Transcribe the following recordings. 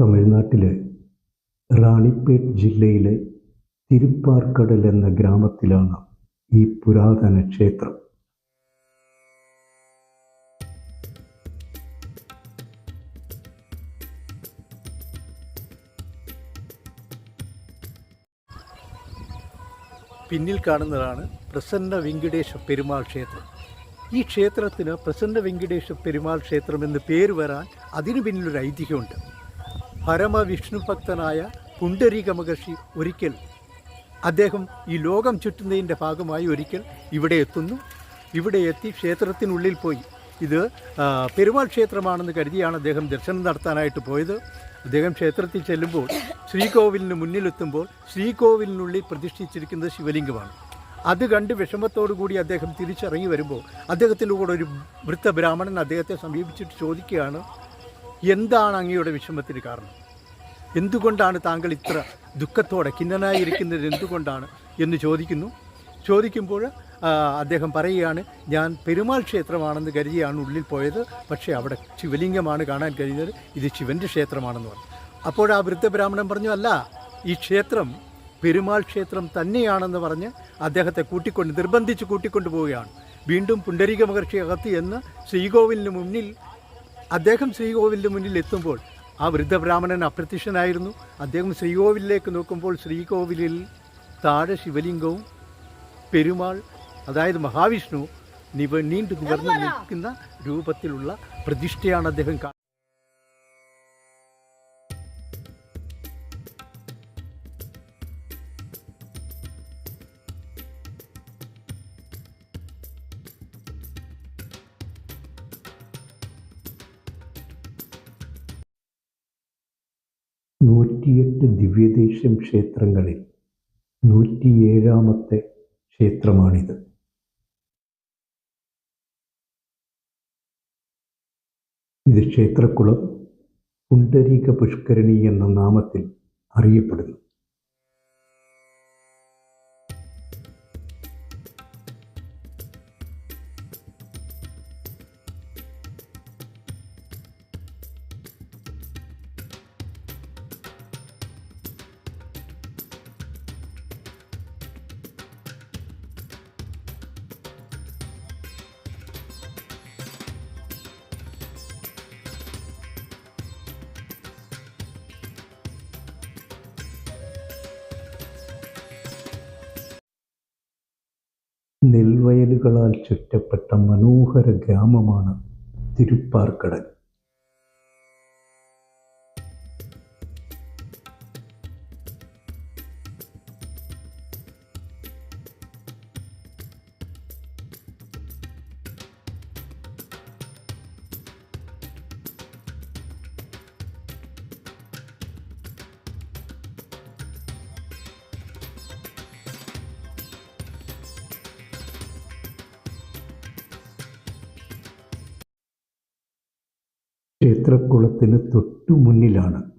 തമിഴ്നാട്ടിലെ റാണിപ്പേട്ട് ജില്ലയിലെ തിരുപ്പാർക്കടൽ എന്ന ഗ്രാമത്തിലാണ് ഈ പുരാതന ക്ഷേത്രം. പിന്നിൽ കാണുന്നതാണ് പ്രസന്ന വെങ്കിടേശ പെരുമാൾ ക്ഷേത്രം. ഈ ക്ഷേത്രത്തിന് പ്രസന്ന വെങ്കിടേശ പെരുമാൾ ക്ഷേത്രം എന്ന് പേര് വരാൻ അതിനു പിന്നിലൊരു ഐതിഹ്യമുണ്ട്. പരമവിഷ്ണു ഭക്തനായ പുണ്ടരീക മഹർഷി ഒരിക്കൽ അദ്ദേഹം ഈ ലോകം ചുറ്റുന്നതിന്റെ ഭാഗമായി ഒരിക്കൽ ഇവിടെ എത്തുന്നു. ഇവിടെ എത്തി ക്ഷേത്രത്തിനുള്ളിൽ പോയി. ഇത് പെരുമാൾ ക്ഷേത്രമാണെന്ന് കരുതിയാണ് അദ്ദേഹം ദർശനം നടത്താനായിട്ട് പോയത്. അദ്ദേഹം ക്ഷേത്രത്തിൽ ചെല്ലുമ്പോൾ ശ്രീകോവിലിന് മുന്നിലെത്തുമ്പോൾ ശ്രീകോവിലിനുള്ളിൽ പ്രതിഷ്ഠിച്ചിരിക്കുന്നത് ശിവലിംഗമാണ്. അത് കണ്ട് വിഷമത്തോടു കൂടി അദ്ദേഹം തിരിച്ചിറങ്ങി വരുമ്പോൾ അദ്ദേഹത്തിന്റെ കൂടെ ഒരു വൃത്ത ബ്രാഹ്മണൻ അദ്ദേഹത്തെ സമീപിച്ചിട്ട് ചോദിക്കുകയാണ് എന്താണ് അങ്ങയുടെ വിഷമത്തിന് കാരണം? എന്തുകൊണ്ടാണ് താങ്കൾ ഇത്ര ദുഃഖത്തോടെ ഖിന്നനായിരിക്കുന്നത് എന്തുകൊണ്ടാണ് എന്ന് ചോദിക്കുന്നു. ചോദിക്കുമ്പോൾ അദ്ദേഹം പറയുകയാണ് ഞാൻ പെരുമാൾ ക്ഷേത്രമാണെന്ന് കരുതിയാണ് ഉള്ളിൽ പോയത്. പക്ഷേ അവിടെ ശിവലിംഗമാണ് കാണാൻ കഴിയുന്നത് ഇത് ശിവന്റെ ക്ഷേത്രമാണെന്ന് പറഞ്ഞു. അപ്പോൾ ആ വൃദ്ധബ്രാഹ്മണൻ പറഞ്ഞു അല്ല ഈ ക്ഷേത്രം പെരുമാൾ ക്ഷേത്രം തന്നെയാണെന്ന് പറഞ്ഞ് അദ്ദേഹത്തെ കൂട്ടിക്കൊണ്ട് നിർബന്ധിച്ച് കൂട്ടിക്കൊണ്ടു പോവുകയാണ്. വീണ്ടും പുണ്ടരീക മഹർഷി അകത്ത് എന്ന് ശ്രീകോവിലിന് മുന്നിൽ അദ്ദേഹം ശ്രീകോവിലിന് മുന്നിൽ എത്തുമ്പോൾ ആ വൃദ്ധബ്രാഹ്മണൻ അപ്രത്യക്ഷനായിരുന്നു. അദ്ദേഹം ശ്രീകോവിലേക്ക് നോക്കുമ്പോൾ ശ്രീകോവിലിൽ താഴെ ശിവലിംഗവും പെരുമാൾ അതായത് മഹാവിഷ്ണു നിവ നീണ്ടു നിവർന്ന് നിൽക്കുന്ന രൂപത്തിലുള്ള പ്രതിഷ്ഠയാണ് അദ്ദേഹം നൂറ്റിയെട്ട് ദിവ്യദേശം ക്ഷേത്രങ്ങളിൽ നൂറ്റിയേഴാമത്തെ ക്ഷേത്രമാണിത്. ഇത് ക്ഷേത്രക്കുളം പുണ്ടരീക പുഷ്കരണി എന്ന നാമത്തിൽ അറിയപ്പെടുന്നു. നെൽവയലുകളാൽ ചുറ്റപ്പെട്ട മനോഹര ഗ്രാമമാണ് തിരുപ്പാർക്കടൽ. ക്ഷേത്രക്കുളത്തിന് തൊട്ടു മുന്നിലാണ്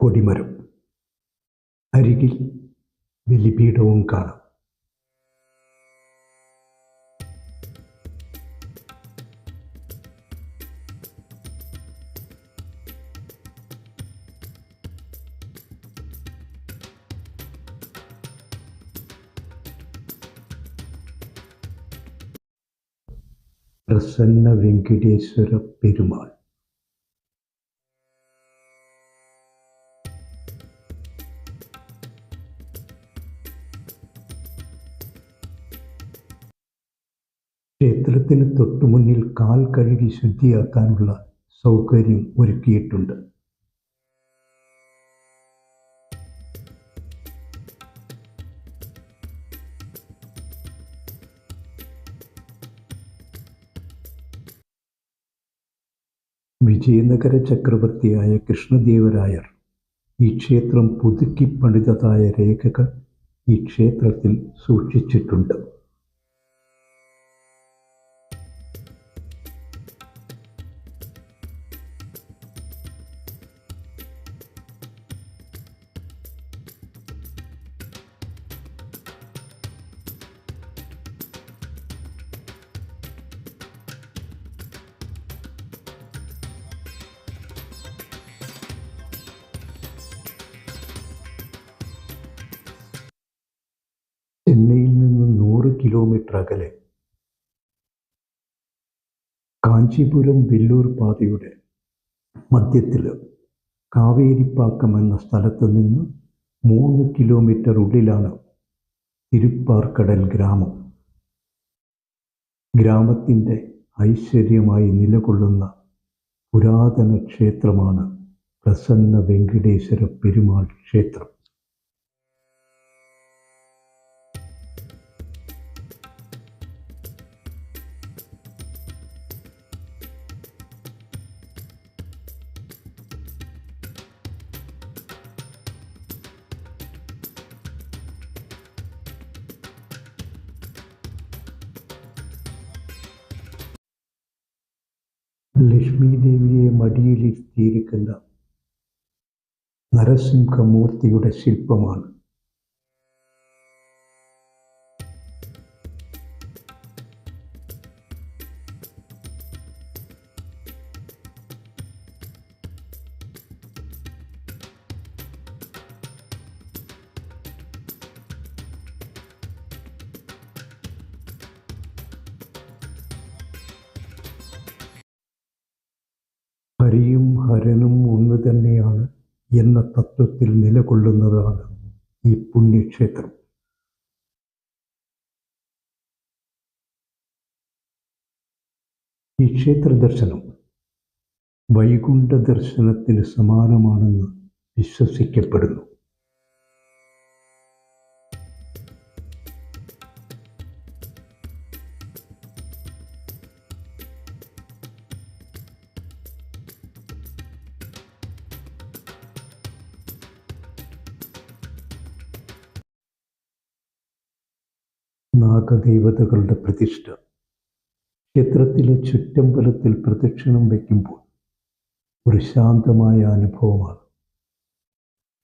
കൊടിമരം. അരികിൽ ബലിപീഠവും കാണാം. പ്രസന്ന വെങ്കടേശ്വര പെരുമാൾ. ക്ഷേത്രത്തിന് തൊട്ടുമുന്നിൽ കാൽ കഴുകി ശുദ്ധിയാക്കാനുള്ള സൗകര്യം ഒരുക്കിയിട്ടുണ്ട്. വിജയനഗര ചക്രവർത്തിയായ കൃഷ്ണദേവരായർ ഈ ക്ഷേത്രം പുതുക്കി പണിതതായ രേഖകൾ ഈ ക്ഷേത്രത്തിൽ സൂക്ഷിച്ചിട്ടുണ്ട്. കിലോമീറ്റർ അകലെ. കാഞ്ചീപുരം വെല്ലൂർ പാതയുടെ മധ്യത്തിൽ കാവേരിപ്പാക്കം എന്ന സ്ഥലത്ത് നിന്ന് മൂന്ന് കിലോമീറ്റർ ഉള്ളിലാണ് തിരുപ്പാർക്കടൽ ഗ്രാമം. ഗ്രാമത്തിന്റെ ഐശ്വര്യമായി നിലകൊള്ളുന്ന പുരാതന ക്ഷേത്രമാണ് പ്രസന്ന വെങ്കടേശ്വര പെരുമാൾ ക്ഷേത്രം. ലക്ഷ്മി ദേവിയെ മടിയിലിരുത്തിയിരിക്കുന്ന നരസിംഹമൂർത്തിയുടെ ശില്പമാണ്. ഹരിയും ഹരനും ഒന്ന് തന്നെയാണ് എന്ന തത്വത്തിൽ നിലകൊള്ളുന്നതാണ് ഈ പുണ്യക്ഷേത്രം. ഈ ക്ഷേത്ര ദർശനം വൈകുണ്ഠ ദർശനത്തിന് സമാനമാണെന്ന് വിശ്വസിക്കപ്പെടുന്നു. നാഗദേവതകളുടെ പ്രതിഷ്ഠ. ക്ഷേത്രത്തിലെ ചുറ്റമ്പലത്തിൽ പ്രദക്ഷിണം വയ്ക്കുമ്പോൾ ഒരു ശാന്തമായ അനുഭവമാണ്.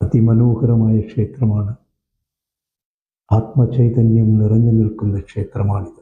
അതിമനോഹരമായ ക്ഷേത്രമാണ്. ആത്മചൈതന്യം നിറഞ്ഞു നിൽക്കുന്ന ക്ഷേത്രമാണിത്.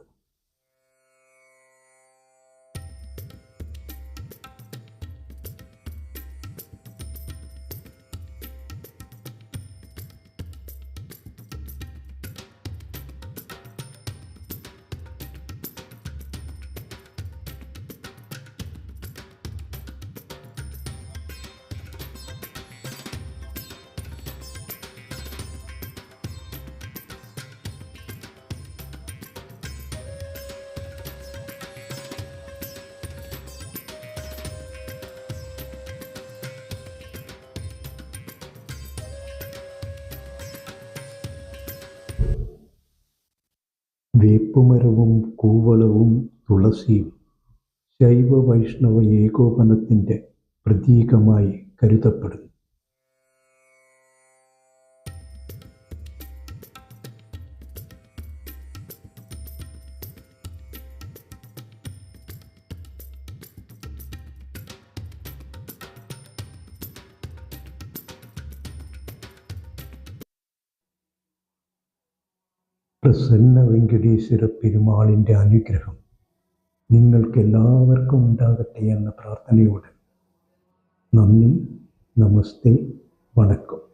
വേപ്പുമരവും കൂവളവും തുളസിയും ശൈവ വൈഷ്ണവ ഏകോപനത്തിന്റെ പ്രതീകമായി കരുതപ്പെടുന്നു. പ്രസന്ന വെങ്കടേശ്വര പെരുമാളിന്റെ അനുഗ്രഹം നിങ്ങൾക്കെല്ലാവർക്കും ഉണ്ടാകട്ടെ എന്ന പ്രാർത്ഥനയോടെ നന്ദി നമസ്തേ വണക്കം.